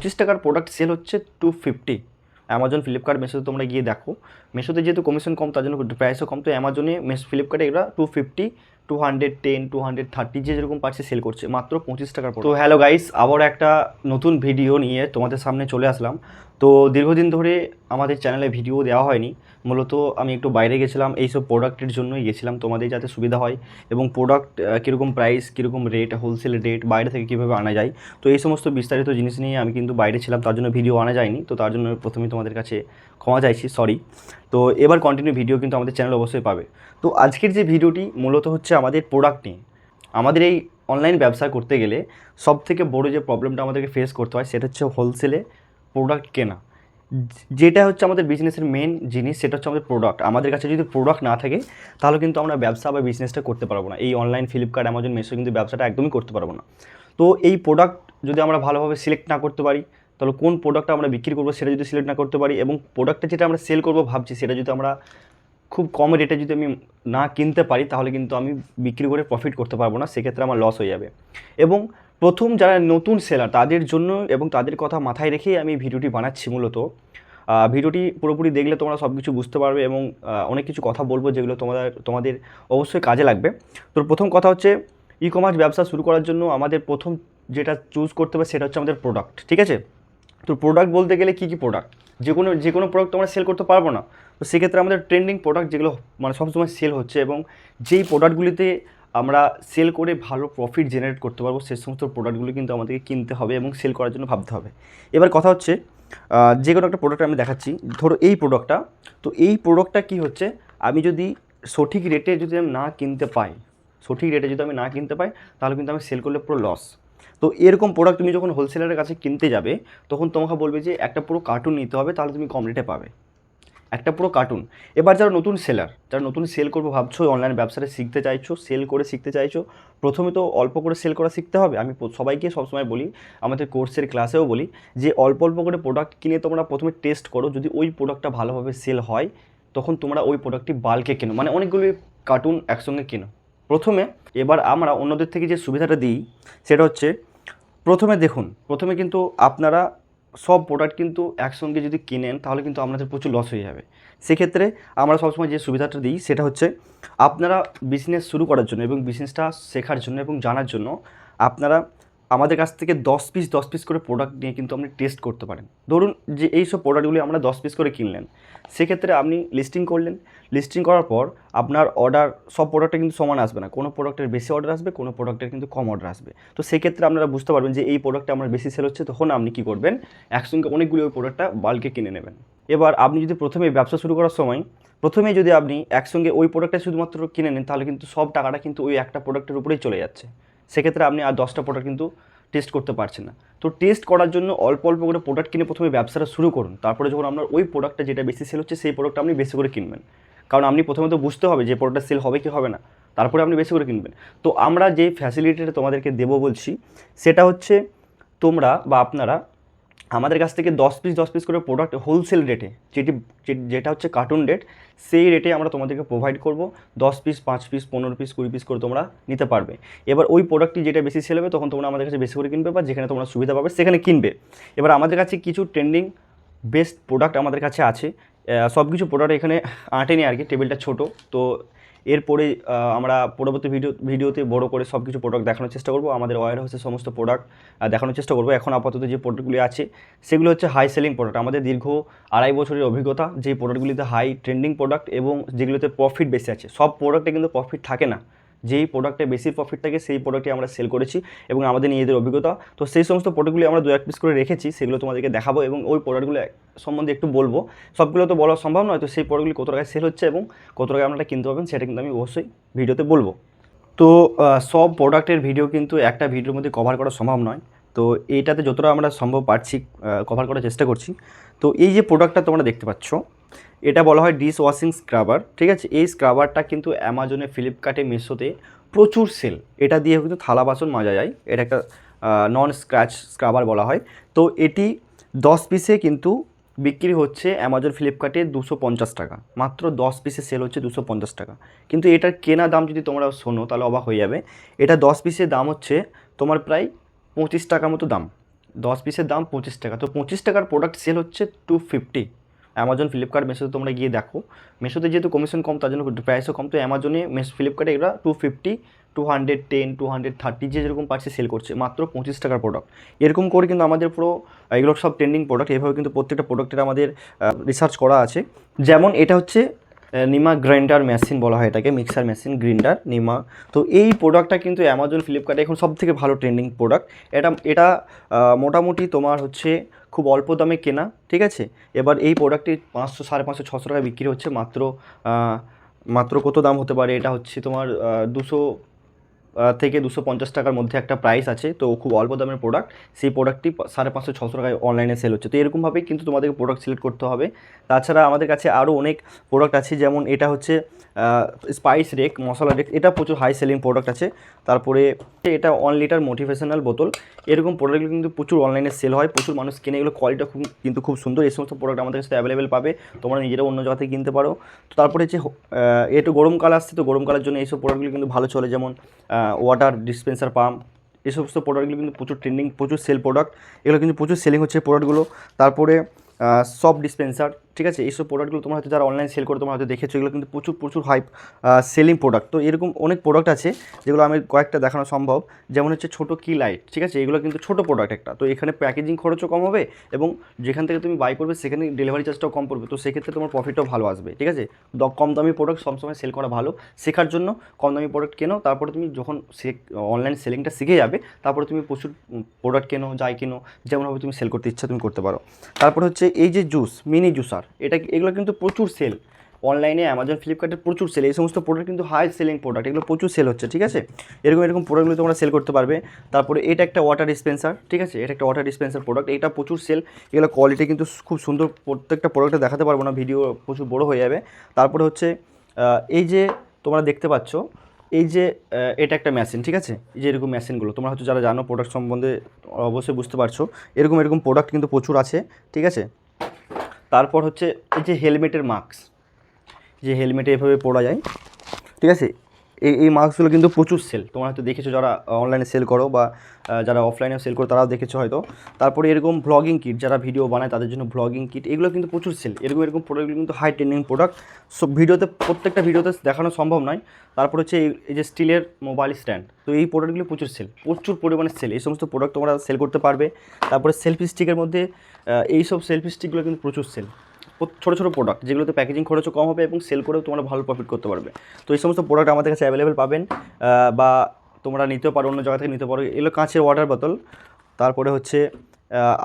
পঁচিশ টাকার product sale হচ্ছে টু ফিফটি অ্যামাজন ফ্লিপকার্ট মেশোতে তোমরা গিয়ে দেখো। মেশোতে যেহেতু কমিশন কম, তার জন্য প্রাইসও কম, তো অ্যামাজনে মেশ ফ্লিপকার্টে এরা two fifty two hundred ten two hundred thirty যে যেরকম পারছে সেল করছে, মাত্র পঁচিশ টাকার পর তো হ্যালো গাইস আবার একটা নতুন ভিডিও নিয়ে তোমাদের সামনে চলে আসলাম। তো দীর্ঘদিন ধরে আমাদের চ্যানেলে ভিডিও দেওয়া হয়নি, মূলত আমি একটু বাইরে গেছিলাম, এইসব প্রোডাক্টের জন্যই গেছিলাম তোমাদের যাতে সুবিধা হয়। এবং প্রোডাক্ট কীরকম প্রাইস কীরকম রেট হোলসেল রেট বাইরে থেকে কীভাবে আনা যায়, তো এই সমস্ত বিস্তারিত জিনিস নিয়ে আমি কিন্তু বাইরে ছিলাম, তার জন্য ভিডিও আনা যায়নি। তো তার জন্য প্রথমে তোমাদের কাছে ক্ষমা চাইছি সরি তো এবার কন্টিনিউ ভিডিও কিন্তু আমাদের চ্যানেল অবশ্যই পাবে। তো আজকের যে ভিডিওটি মূলত হচ্ছে আমাদের প্রোডাক্ট নিয়ে। আমাদের এই অনলাইন ব্যবসা করতে গেলে সব থেকে বড় যে প্রবলেমটা আমাদেরকে ফেস করতে হয় সেটা হচ্ছে হোলসেলে প্রোডাক্ট কেনা। যেটা হচ্ছে আমাদের বিজনেসের মেন জিনিস, সেটা হচ্ছে আমাদের প্রোডাক্ট আমাদের কাছে যদি প্রোডাক্ট না থাকে, তাহলে কিন্তু আমরা ব্যবসা বা বিজনেসটা করতে পারব না। এই অনলাইন ফ্লিপকার্ট অ্যামাজন মেশো কিন্তু ব্যবসাটা একদমই করতে পারব না। তো এই প্রোডাক্ট যদি আমরা ভালোভাবে সিলেক্ট না করতে পারি, তাহলে কোন প্রোডাক্টটা আমরা বিক্রি করব সেটা যদি সিলেক্ট না করতে পারি এবং প্রোডাক্টটা যেটা আমরা সেল করব ভাবছি, সেটা যদি আমরা খুব কম রেটে যদি আমি না কিনতে পারি, তাহলে কিন্তু আমি বিক্রি করে প্রফিট করতে পারব না, সেক্ষেত্রে আমার লস হয়ে যাবে। এবং প্রথম যারা নতুন সেলার তাদের জন্য এবং তাদের কথা মাথায় রেখেই আমি ভিডিওটি বানাচ্ছি মূলত। ভিডিওটি পুরোপুরি দেখলে তোমরা সব কিছু বুঝতে পারবে এবং অনেক কিছু কথা বলব যেগুলো তোমাদের তোমাদের অবশ্যই কাজে লাগবে। তো প্রথম কথা হচ্ছে ই কমার্স ব্যবসা শুরু করার জন্য আমাদের প্রথম যেটা চুজ করতে হবে সেটা হচ্ছে আমাদের প্রোডাক্ট ঠিক আছে? তো প্রোডাক্ট বলতে গেলে কী কী প্রোডাক্ট যে কোনো যে কোনো প্রোডাক্ট আমরা সেল করতে পারব না। তো সেক্ষেত্রে আমাদের ট্রেন্ডিং প্রোডাক্ট যেগুলো মানে সবসময় সেল হচ্ছে এবং যেই প্রোডাক্টগুলিতে আমরা সেল করে ভালো প্রফিট জেনারেট করতে পারব, সে সমস্ত প্রোডাক্টগুলো কিন্তু আমাদেরকে কিনতে হবে এবং সেল করার জন্য ভাবতে হবে। এবার কথা হচ্ছে যে কোনো একটা প্রোডাক্ট আমি দেখাচ্ছি। ধরো এই প্রোডাক্টটা তো এই প্রোডাক্টটা কি হচ্ছে? আমি যদি সঠিক রেটে যদি আমি না কিনতে পাই, সঠিক রেটে যদি আমি না কিনতে পাই, তাহলে কিন্তু আমি সেল করলে পুরো লস তো এরকম প্রোডাক্ট তুমি যখন হোলসেলারের কাছে কিনতে যাবে, তখন তোমাকে বলবে যে, একটা পুরো কার্টুন নিতে হবে, তাহলে তুমি কম রেটে পাবে। একটা পুরো কার্টুন এবার যারা নতুন সেলার যারা নতুন সেল করব, ভাবছ অনলাইন ব্যবসাটা শিখতে চাইছো সেল করে শিখতে চাইছো, প্রথমে তো অল্প করে সেল করা শিখতে হবে। আমি সবাইকে সবসময় বলি, আমাদের কোর্সের ক্লাসেও বলি, যে অল্প অল্প করে প্রোডাক্ট কিনে তোমরা প্রথমে টেস্ট করো। যদি ওই প্রোডাক্টটা ভালোভাবে সেল হয়, তখন তোমরা ওই প্রোডাক্টটি বাল্কে কেনো। মানে অনেকগুলি কার্টুন একসঙ্গে কেনো। প্রথমে এবার আমরা অন্যদের থেকে যে সুবিধাটা দিই, সেটা হচ্ছে প্রথমে দেখুন, প্রথমে কিন্তু আপনারা সব প্রোডাক্ট কিন্তু একসঙ্গে যদি কিনেন, তাহলে কিন্তু আপনাদের প্রচুর লস হয়ে যাবে। সেক্ষেত্রে আমরা সবসময় যে সুবিধাটা দিই, সেটা হচ্ছে আপনারা বিজনেস শুরু করার জন্য এবং বিজনেসটা শেখার জন্য এবং জানার জন্য আপনারা আমাদের কাছ থেকে দশ পিস দশ পিস করে প্রোডাক্ট নিয়ে কিন্তু আপনি টেস্ট করতে পারেন। ধরুন যে এই সব প্রোডাক্টগুলি আমরা দশ পিস করে কিনলেন, সেক্ষেত্রে আপনি লিস্টিং করলেন। লিস্টিং করার পর আপনার অর্ডার সব প্রোডাক্টে কিন্তু সমান আসবে না। কোনো প্রোডাক্টের বেশি অর্ডার আসবে, কোনো প্রোডাক্টের কিন্তু কম অর্ডার আসবে। তো সেক্ষেত্রে আপনারা বুঝতে পারবেন যে এই প্রোডাক্টটা আমার বেশি সেল হচ্ছে, তখন আপনি কী করবেন? একসঙ্গে অনেকগুলি ওই প্রোডাক্টটা বাল্কে কিনে নেবেন। এবার আপনি যদি প্রথমে ব্যবসা শুরু করার সময় প্রথমে যদি আপনি একসঙ্গে ওই প্রোডাক্টটা শুধুমাত্র কিনে নেন, তাহলে কিন্তু সব টাকাটা কিন্তু ওই একটা প্রোডাক্টের উপরেই চলে যাচ্ছে। সেক্ষেত্রে আপনি আর দশটা প্রোডাক্ট কিন্তু টেস্ট করতে পারছেন না। তো টেস্ট করার জন্য অল্প অল্প করে প্রোডাক্ট কিনে প্রথমে ব্যবসাটা শুরু করুন। তারপরে যখন আপনার ওই প্রোডাক্টটা যেটা বেশি সেল হচ্ছে, সেই প্রোডাক্টটা আপনি বেশি করে কিনবেন। কারণ আপনি প্রথমে তো বুঝতে হবে যে প্রোডাক্টটা সেল হবে কি হবে না। তারপরে আপনি বেশি করে কিনবেন। তো আমরা যে ফ্যাসিলিটিটা তোমাদেরকে দেবো বলছি, সেটা হচ্ছে তোমরা বা আপনারা আমাদের কাছ থেকে দশ পিস দশ পিস করে প্রোডাক্ট হোলসেল রেটে যেটি যেটা হচ্ছে কার্টুন রেট সেই রেটে আমরা তোমাদেরকে প্রোভাইড করব। দশ পিস পাঁচ পিস পনেরো পিস কুড়ি পিস করে তোমরা নিতে পারবে। এবার ওই প্রোডাক্টটি যেটা বেশি সেল হবে, তখন তোমরা আমাদের কাছে বেশি করে কিনবে বা যেখানে তোমরা সুবিধা পাবে, সেখানে কিনবে। এবার আমাদের কাছে কিছু ট্রেন্ডিং বেস্ট প্রোডাক্ট আমাদের কাছে আছে। সব কিছু প্রোডাক্ট এখানে আঁটেনি আর কি টেবিলটা ছোটো। তো এরপরে আমরা পরবর্তী ভিডিও, ভিডিওতে বড় করে সব কিছু প্রোডাক্ট দেখানোর চেষ্টা করব। আমাদের ওয়ার হাউসের সমস্ত প্রোডাক্ট দেখানোর চেষ্টা করব। এখন আপাতত যে প্রোডাক্টগুলি আছে, সেগুলো হচ্ছে হাই সেলিং প্রোডাক্ট আমাদের দীর্ঘ আড়াই বছরের অভিজ্ঞতা যে প্রোডাক্টগুলিতে হাই ট্রেন্ডিং প্রোডাক্ট এবং যেগুলোতে প্রফিট বেশি আছে। সব প্রোডাক্টে কিন্তু প্রফিট থাকে না। যেই প্রোডাক্টে বেশি প্রফিট থাকে, সেই প্রোডাক্টই আমরা সেল করেছি এবং আমাদের নিজেদের অভিজ্ঞতা। তো সেই সমস্ত প্রোডাক্টগুলি আমরা দু এক পিস করে রেখেছি, সেগুলো তোমাদেরকে দেখাবো এবং ওই প্রোডাক্টগুলো সম্বন্ধে একটু বলব। সবগুলো তো বলা সম্ভব নয়, তো সেই প্রোডাক্টগুলি কত টাকায় সেল হচ্ছে এবং কত টাকায় আপনারা কিনতে পারবেন, সেটা কিন্তু আমি অবশ্যই ভিডিওতে বলব। তো সব প্রোডাক্টের ভিডিও কিন্তু একটা ভিডিওর মধ্যে কভার করা সম্ভব নয়। তো এইটাতে যতটা আমরা সম্ভব পারছি কভার করার চেষ্টা করছি। তো এই যে প্রোডাক্টটা তোমরা দেখতে পাচ্ছ এটা বলা হয় ডিশ ওয়াশিং স্ক্রাবার ঠিক আছে? এই স্ক্রাবারটা কিন্তু অ্যামাজনে ফ্লিপকার্টে মিশোতে প্রচুর সেল এটা দিয়ে কিন্তু থালা বাসন মাজা যায়। এটা একটা নন স্ক্র্যাচ স্ক্রাবার বলা হয়। তো এটি দশ পিসে কিন্তু বিক্রি হচ্ছে অ্যামাজন ফ্লিপকার্টে দুশো পঞ্চাশ টাকা। মাত্র দশ পিসে সেল হচ্ছে দুশো পঞ্চাশ টাকা। কিন্তু এটার কেনা দাম যদি তোমরা শোনো, তাহলে অবাক হয়ে যাবে। এটা দশ পিসের দাম হচ্ছে তোমার প্রায় পঁচিশ টাকা মতো দাম। দশ পিসের দাম পঁচিশ টাকা। তো পঁচিশ টাকার প্রোডাক্ট সেল হচ্ছে টু ফিফটি অ্যামাজন ফ্লিপকার্ট মেশোতে তোমরা গিয়ে দেখো। মেশোতে যেহেতু কমিশন কম, তার জন্য প্রাইসও কম, তো অ্যামাজনে ফ্লিপকার্টে এরা two fifty two hundred ten two hundred thirty যে যেরকম পারছে সেল করছে, মাত্র পঁচিশ টাকার প্রোডাক্ট এরকম করে কিন্তু আমাদের পুরো এগুলো সব ট্রেন্ডিং প্রোডাক্ট এভাবে কিন্তু প্রত্যেকটা প্রোডাক্টের আমাদের রিসার্চ করা আছে। যেমন এটা হচ্ছে নিমা গ্রাইন্ডার মেশিন বলা হয় এটাকে মিক্সার মেশিন গ্রিন্ডার নিমা তো এই প্রোডাক্টটা কিন্তু অ্যামাজন ফ্লিপকার্টে এখন সব থেকে ভালো ট্রেন্ডিং প্রোডাক্ট এটা এটা মোটামুটি তোমার হচ্ছে খুব অল্প দামে কেনা, ঠিক আছে? এবার এই প্রোডাক্টটি পাঁচশো, সাড়ে পাঁচশো, ছশো টাকায় বিক্রি হচ্ছে। মাত্র মাত্র কত দাম হতে পারে? এটা হচ্ছে তোমার দুশো থেকে দুশো পঞ্চাশ টাকার মধ্যে একটা প্রাইস আছে, তো খুব অল্প দামের প্রোডাক্ট সেই প্রোডাক্টটি সাড়ে পাঁচশো, ছশো টাকায় অনলাইনে সেল হচ্ছে। তো এরকমভাবেই কিন্তু তোমাদেরকে প্রোডাক্ট সিলেক্ট করতে হবে। তাছাড়া আমাদের কাছে আরও অনেক প্রোডাক্ট আছে, যেমন এটা হচ্ছে স্পাইস রেক মশলা রেক এটা প্রচুর হাই সেলিং প্রোডাক্ট আছে। তারপরে এটা ওয়ান লিটার মোটিভেশনাল বোতল এরকম প্রোডাক্টগুলো কিন্তু প্রচুর অনলাইনে সেল হয়, প্রচুর মানুষ কিনে। এগুলো কোয়ালিটি খুব, কিন্তু খুব সুন্দর। এই সমস্ত প্রোডাক্ট আমাদের কাছে অ্যাভেলেবেল পাবে। তোমরা নিজেরা অন্য জায়গা থেকে কিনতে পারো। তো তারপরে হচ্ছে একটু গরমকাল আসছে, তো গরমকালের জন্য এইসব প্রোডাক্টগুলো কিন্তু ভালো চলে। যেমন ওয়াটার ডিসপেন্সার পাম্প এই সমস্ত প্রোডাক্টগুলো কিন্তু প্রচুর ট্রেন্ডিং প্রচুর সেল প্রোডাক্ট এগুলো কিন্তু প্রচুর সেলিং হচ্ছে প্রোডাক্টগুলো তারপরে সফট ডিসপেন্সার ঠিক আছে? এইসব প্রোডাক্টগুলো তোমরা হয়তো যারা অনলাইন সেল করে তোমরা হয়তো দেখেছ। এগুলো কিন্তু প্রচুর প্রচুর হাইপ সেলিং প্রোডাক্ট তো এরকম অনেক প্রোডাক্ট আছে যেগুলো আমি কয়েকটা দেখানো সম্ভব। যেমন হচ্ছে ছোটো কি লাইট ঠিক আছে? এগুলো কিন্তু ছোটো প্রোডাক্ট একটা। তো এখানে প্যাকেজিং খরচও কম হবে এবং যেখান থেকে তুমি বাই করবে সেখানে ডেলিভারি চার্জটাও কম পড়বে। তো সেক্ষেত্রে তোমার প্রফিটও ভালো আসবে, ঠিক আছে? কম দামি প্রোডাক্ট সবসময় সেল করা ভালো। শেখার জন্য কম দামি প্রোডাক্ট কেনো, তারপরে তুমি যখন অনলাইন সেলিংটা শিখে যাবে, তারপরে তুমি প্রচুর প্রোডাক্ট কেনো, যাই কেনো, যেমনভাবে তুমি সেল করতে ইচ্ছা তুমি করতে পারো। তারপর হচ্ছে এই যে জুস মিনি জুসার এটা এগুলো কিন্তু প্রচুর সেল অনলাইনে অ্যামাজন ফ্লিপকার্টের প্রচুর সেল এই সমস্ত প্রোডাক্ট কিন্তু হাই সেলিং প্রোডাক্ট এগুলো প্রচুর সেল হচ্ছে, ঠিক আছে? এরকম এরকম প্রোডাক্টগুলো তোমরা সেল করতে পারবে। তারপরে এটা একটা ওয়াটার ডিসপেন্সার ঠিক আছে? এটা একটা ওয়াটার ডিসপেন্সার প্রোডাক্ট এটা প্রচুর সেল এগুলো কোয়ালিটি কিন্তু খুব সুন্দর। প্রত্যেকটা প্রোডাক্টে দেখাতে পারব না ভিডিও প্রচুর বড় হয়ে যাবে। তারপরে হচ্ছে এই যে তোমরা দেখতে পাচ্ছ, এই যে এটা একটা মেশিন ঠিক আছে? এই যে এরকম মেশিনগুলো তোমরা হয়তো যারা জানো প্রোডাক্ট সম্বন্ধে, অবশ্যই বুঝতে পারছ। এরকম এরকম প্রোডাক্ট কিন্তু প্রচুর আছে, ঠিক আছে? তারপর হচ্ছে এই যে হেলমেটের মাস্ক, যে হেলমেটে এভাবে পরা যায়, ঠিক আছে? এই এই মাস্কগুলো কিন্তু প্রচুর সেল তোমরা হয়তো দেখেছ যারা অনলাইনে সেল করো বা যারা অফলাইনে সেল করো তারাও দেখেছ হয়তো। তারপরে এরকম ব্লগিং কিট যারা ভিডিও বানায় তাদের জন্য ব্লগিং কিট এগুলো কিন্তু প্রচুর সেল এরকম এরকম প্রোডাক্টগুলো কিন্তু হাই ট্রেন্ডিং প্রোডাক্ট সব ভিডিওতে, প্রত্যেকটা ভিডিওতে দেখানো সম্ভব নয়। তারপর হচ্ছে এই যে স্টিলের মোবাইল স্ট্যান্ড তো এই প্রোডাক্টগুলো প্রচুর সেল প্রচুর পরিমাণে সেল এই সমস্ত প্রোডাক্ট তোমরা সেল করতে পারবে। তারপরে সেলফি স্টিকের মধ্যে এই সব সেলফি স্টিকগুলো কিন্তু প্রচুর সেল ছোটো ছোটো প্রোডাক্ট যেগুলোতে প্যাকেজিং খরচও কম হবে এবং সেল করেও তোমরা ভালো প্রফিট করতে পারবে। তো এই সমস্ত প্রোডাক্ট আমাদের কাছে অ্যাভেলেবেল পাবেন বা তোমরা নিতেও পারো, অন্য জায়গা থেকে নিতে পারো। এগুলো কাঁচের ওয়াটার বোতল তারপরে হচ্ছে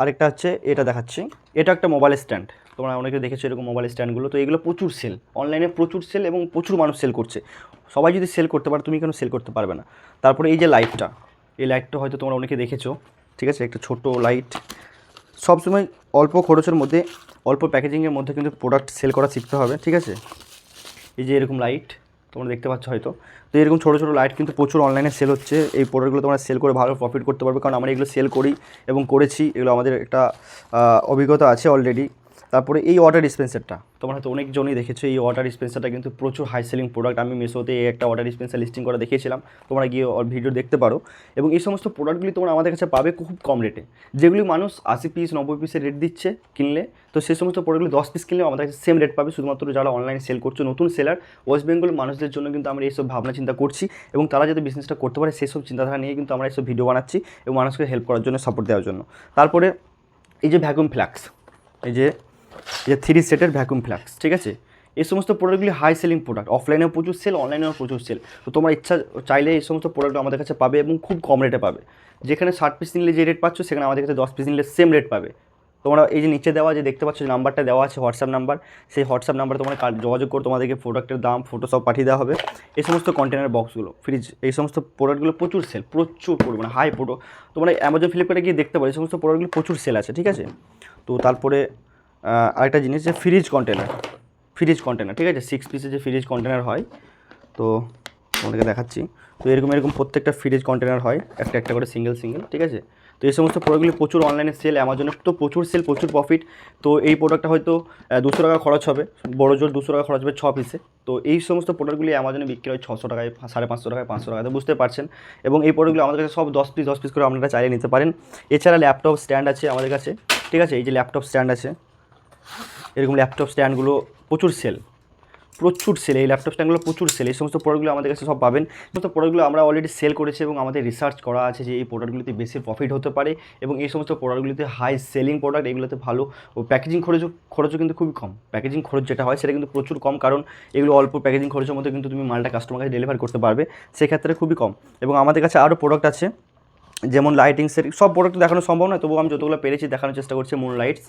আরেকটা হচ্ছে এটা দেখাচ্ছি। এটা একটা মোবাইল স্ট্যান্ড তোমরা অনেকে দেখেছ এরকম মোবাইল স্ট্যান্ডগুলো তো এগুলো প্রচুর সেল অনলাইনে প্রচুর সেল এবং প্রচুর মানুষ সেল করছে। সবাই যদি সেল করতে পারে, তুমি কেন সেল করতে পারবে না? তারপরে এই যে লাইটটা এই লাইটটা হয়তো তোমরা অনেকে দেখেছ। ঠিক আছে? একটা ছোট লাইট সবসময় অল্প খরচের মধ্যে, অল্প প্যাকেজিংয়ের মধ্যে কিন্তু প্রোডাক্ট সেল করা শিখতে হবে, ঠিক আছে? এই যে এরকম লাইট তোমরা দেখতে পাচ্ছ হয়তো। তো এরকম ছোটো ছোটো লাইট কিন্তু প্রচুর অনলাইনে সেল হচ্ছে। এই প্রোডাক্টগুলো তোমরা সেল করে ভালো প্রফিট করতে পারবে। কারণ আমরা এগুলো সেল করি এবং করেছি। এগুলো আমাদের একটা অভিজ্ঞতা আছে অলরেডি তারপরে এই ওয়াটার ডিসপেন্সারটা তোমরা হয়তো অনেকজনই দেখেছ, এই ওয়াটার ডিসপেন্সারটা কিন্তু প্রচুর হাই সেলিং প্রোডাক্ট আমি এই একটা ওয়াটার ডিসপেন্সার লিস্টিং করা দেখিয়েছিলাম, তোমরা গিয়ে ভিডিও দেখতে পারো। এবং এই সমস্ত প্রোডাক্টগুলি তোমরা আমাদের কাছে পাবে খুব কম রেটে যেগুলি মানুষ আশি পিস নব্বই পিসের রেট দিচ্ছে কিনলে, তো সেই সমস্ত প্রোডাক্টগুলি দশ পিস কিনলেও আমাদের কাছে সেম রেট পাবে। শুধুমাত্র যারা অনলাইনে সেল করছ, নতুন সেলার ওয়েস্ট বেঙ্গল মানুষদের জন্য কিন্তু আমরা এইসব ভাবনা চিন্তা করছি। এবং তারা যাতে বিজনেসটা করতে পারে সেসব চিন্তাধারা নিয়ে কিন্তু আমরা এইসব ভিডিও বানাচ্ছি এবং মানুষকে হেল্প করার জন্য সাপোর্ট দেওয়ার জন্য। তারপরে এই যে ভ্যাকুম ফ্ল্যাক্স এই যে যে থ্রি সেটের ভ্যাকুম ফ্ল্যাক্স ঠিক আছে? এই সমস্ত প্রোডাক্টগুলি হাই সেলিং প্রোডাক্ট অফলাইনেও প্রচুর সেল অনলাইনেও প্রচুর সেল তো তোমার ইচ্ছা চাইলে এই সমস্ত প্রোডাক্ট আমাদের কাছে পাবে এবং খুব কম রেটে পাবে। যেখানে ষাট পিস নিলে যে রেট পাচ্ছ, সেখানে আমাদের কাছে দশ পিস নিলে সেম রেট পাবে। তোমরা এই যে নিচে দেওয়া যে দেখতে পাচ্ছ, যে নাম্বারটা দেওয়া আছে হোয়াটসঅ্যাপ নাম্বার সেই হোয়াটসঅ্যাপ নাম্বারে তোমরা যোগাযোগ করে তোমাদেরকে প্রোডাক্টের দাম ফটো সব পাঠিয়ে দেওয়া হবে। এই সমস্ত কন্টেনার বক্সগুলো ফ্রিজ এই সমস্ত প্রোডাক্টগুলো প্রচুর সেল প্রচুর পরিমাণে হাই প্রোডো তোমরা অ্যামাজন ফ্লিপকার্টে গিয়ে দেখতে পারো, এই সমস্ত প্রোডাক্টগুলো প্রচুর সেল আছে, ঠিক আছে? তো তারপরে আরেকটা জিনিস যে ফ্রিজ কন্টেনার ফ্রিজ কন্টেনার ঠিক আছে? সিক্স পিসের যে ফ্রিজ কন্টেনার হয়, তো তোমাদেরকে দেখাচ্ছি। তো এরকম এরকম প্রত্যেকটা ফ্রিজ কন্টেনার হয়, একটা একটা করে সিঙ্গেল সিঙ্গেল ঠিক আছে? তো এই সমস্ত প্রোডাক্টগুলি প্রচুর অনলাইনে সেল অ্যামাজনে তো প্রচুর সেল প্রচুর প্রফিট তো এই প্রোডাক্টটা হয়তো দুশো টাকা খরচ হবে, বড় জোর দুশো টাকা খরচ হবে ছ পিসে তো এই সমস্ত প্রোডাক্টগুলি অ্যামাজনে বিক্রি হয় ছশো টাকায় সাড়ে পাঁচশো টাকায় পাঁচশো টাকায়, তো বুঝতে পারছেন? এবং এই প্রোডাক্টগুলো আমাদের কাছে সব দশ পিস দশ পিস করে আপনারা চালিয়ে নিতে পারেন। এছাড়া ল্যাপটপ স্ট্যান্ড আছে আমাদের কাছে, ঠিক আছে? এই যে ল্যাপটপ স্ট্যান্ড আছে এরকম ল্যাপটপ স্ট্যান্ডগুলো প্রচুর সেল প্রচুর সেল এই ল্যাপটপ স্ট্যান্ডগুলো প্রচুর সেল এই সমস্ত প্রোডাক্টগুলো আমাদের কাছে সব পাবেন। সমস্ত প্রোডাক্টগুলো আমরা অলরেডি সেল করেছি এবং আমাদের রিসার্চ করা আছে যে এই প্রোডাক্টগুলিতে বেশি প্রফিট হতে পারে এবং এই সমস্ত প্রোডাক্টগুলিতে হাই সেলিং প্রোডাক্ট এগুলোতে ভালো ও প্যাকেজিং খরচও খরচও কিন্তু খুবই কম। প্যাকেজিং খরচ যেটা হয় সেটা কিন্তু প্রচুর কম, কারণ এগুলো অল্প প্যাকেজিং খরচের মধ্যে কিন্তু তুমি মালটা কাস্টমার কাছে ডেলিভার করতে পারবে, সেক্ষেত্রে খুবই কম। এবং আমাদের কাছে আরও প্রোডাক্ট আছে, যেমন লাইটিংসের সব প্রোডাক্ট দেখানো সম্ভব নয়, তবুও আমি যতগুলো পেরেছি দেখানোর চেষ্টা করছি মুন লাইটস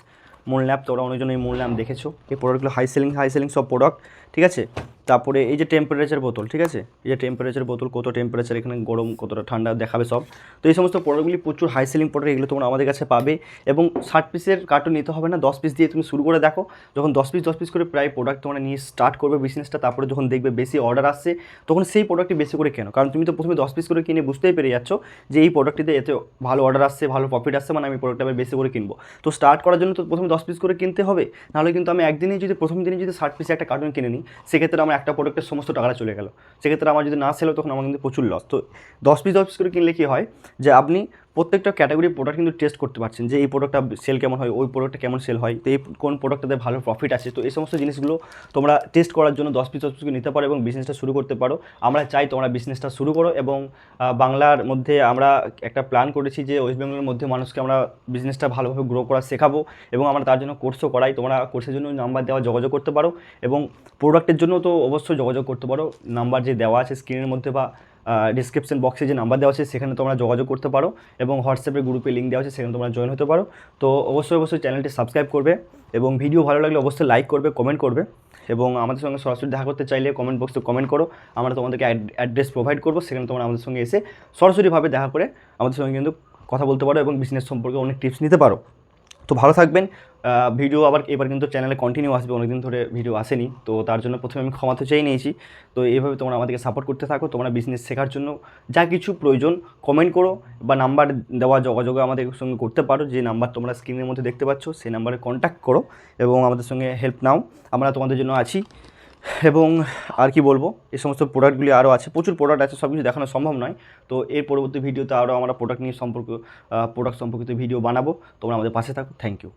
মুন ল্যাম্প তোমরা অনেকজন এই মূল দেখেছ। এই প্রোডাক্টগুলো হাই সেলিং হাই সেলিং সব প্রোডাক্ট ঠিক আছে? তারপরে এই যে টেম্পারেচার বোতল, ঠিক আছে? এই যে টেম্পারেচার বোতল, কত টেম্পারেচার এখানে গরম, কতটা ঠান্ডা দেখাবে সব। তো এই সমস্ত প্রোডাক্টগুলি প্রচুর হাই সেলিং প্রোডাক্ট এগুলো তোমরা আমাদের কাছে পাবে। এবং ষাট পিসের কার্টুন নিতে হবে না, দশ পিস দিয়ে তুমি শুরু করে দেখো। যখন দশ পিস দশ পিস করে প্রায় প্রোডাক্ট তোমরা নিয়ে স্টার্ট করবে বিজনেসটা তারপরে যখন দেখবে বেশি অর্ডার আসছে, তখন সেই প্রোডাক্টটি বেশি করে কেন। কারণ তুমি তো প্রথমে দশ পিস করে কিনে বুঝতেই পেরে যাচ্ছ যে এই প্রোডাক্টটিতে এতে ভালো অর্ডার আসছে, ভালো প্রফিট আসছে মানে আমি প্রোডাক্টটা বেশি করে কিনবো। তো স্টার্ট করার জন্য তো প্রথমে দশ পিস করে কিনতে হবে। নাহলে কিন্তু আমি একদিনেই যদি, প্রথম দিনে যদি ষাট পিসে একটা কার্টুন কিনে নিই, সেক্ষেত্রে আমার একটা প্রোডাক্টের সমস্ত টাকাটা চলে গেল। সেক্ষেত্রে আমার যদি না সেল তখন আমার কিন্তু প্রচুর লস তো দশ পিস দশ পিস করে কিনলে কী হয়? যে আপনি প্রত্যেকটা ক্যাটাগরি প্রোডাক্ট কিন্তু টেস্ট করতে পারছেন যে এই প্রোডাক্টটা সেল কেমন হয়, ওই প্রোডাক্টটা কেমন সেল হয়, তো এই কোন প্রোডাক্টটাতে ভালো প্রফিট আছে। তো এই সমস্ত জিনিসগুলো তোমরা টেস্ট করার জন্য দশ পিস দশ পিস নিতে পারো এবং বিজনেসটা শুরু করতে পারো। আমরা চাই তোমরা বিজনেসটা শুরু করো এবং বাংলার মধ্যে আমরা একটা প্ল্যান করেছি যে ওয়েস্ট বেঙ্গলের মধ্যে মানুষকে আমরা বিজনেসটা ভালোভাবে গ্রো করা শেখাবো এবং আমরা তার জন্য কোর্সও করাই। তোমরা কোর্সের জন্য নাম্বার দেওয়া যোগাযোগ করতে পারো এবং প্রোডাক্টের জন্য তো অবশ্যই যোগাযোগ করতে পারো। নাম্বার যে দেওয়া আছে স্ক্রিনের মধ্যে বা ডিসক্রিপশন বক্সে যে নাম্বার দেওয়া আছে, সেখানে তোমরা যোগাযোগ করতে পারো এবং হোয়াটসঅ্যাপের গ্রুপে লিঙ্ক দেওয়া আছে, সেখানে তোমরা জয়েন হতে পারো। তো অবশ্যই অবশ্যই চ্যানেলটি সাবস্ক্রাইব করবে এবং ভিডিও ভালো লাগলে অবশ্যই লাইক করবে কমেন্ট করবে এবং আমাদের সঙ্গে সরাসরি দেখা করতে চাইলে কমেন্ট বক্সে কমেন্ট করো। আমরা তোমাদেরকে অ্যাড্রেস প্রোভাইড করব, সেখানে তোমরা আমাদের সঙ্গে এসে সরাসরিভাবে দেখা করে আমাদের সঙ্গে কিন্তু কথা বলতে পারো এবং বিজনেস সম্পর্কে অনেক টিপস নিতে পারো। তো ভালো থাকবেন। ভিডিও আবার এবার কিন্তু চ্যানেলে কন্টিনিউ আসবে, অনেকদিন ধরে ভিডিও আসেনি। তো তার জন্য প্রথমে আমি ক্ষমা তো চেয়ে নিয়েছি। তো এইভাবে তোমরা আমাদেরকে সাপোর্ট করতে থাকো, তোমরা বিজনেস শেখার জন্য যা কিছু প্রয়োজন কমেন্ট করো বা নাম্বার দেওয়া যোগাযোগ আমাদের সঙ্গে করতে পারো। যে নাম্বার তোমরা স্ক্রিনের মধ্যে দেখতে পাচ্ছ সেই নাম্বারে কন্ট্যাক্ট করো এবং আমাদের সঙ্গে হেল্প নাও। আমরা তোমাদের জন্য আছি। এবং আর কি বলব এই সমস্ত প্রোডাক্টগুলি আরও আছে। প্রচুর প্রোডাক্ট আছে সব কিছু দেখানো সম্ভব নয়। তো এর পরবর্তী ভিডিওতে আরও আমরা প্রোডাক্ট নিয়ে সম্পর্ক প্রোডাক্ট সম্পর্কিত ভিডিও বানাবো। তোমরা আমাদের পাশে থাকো। Thank you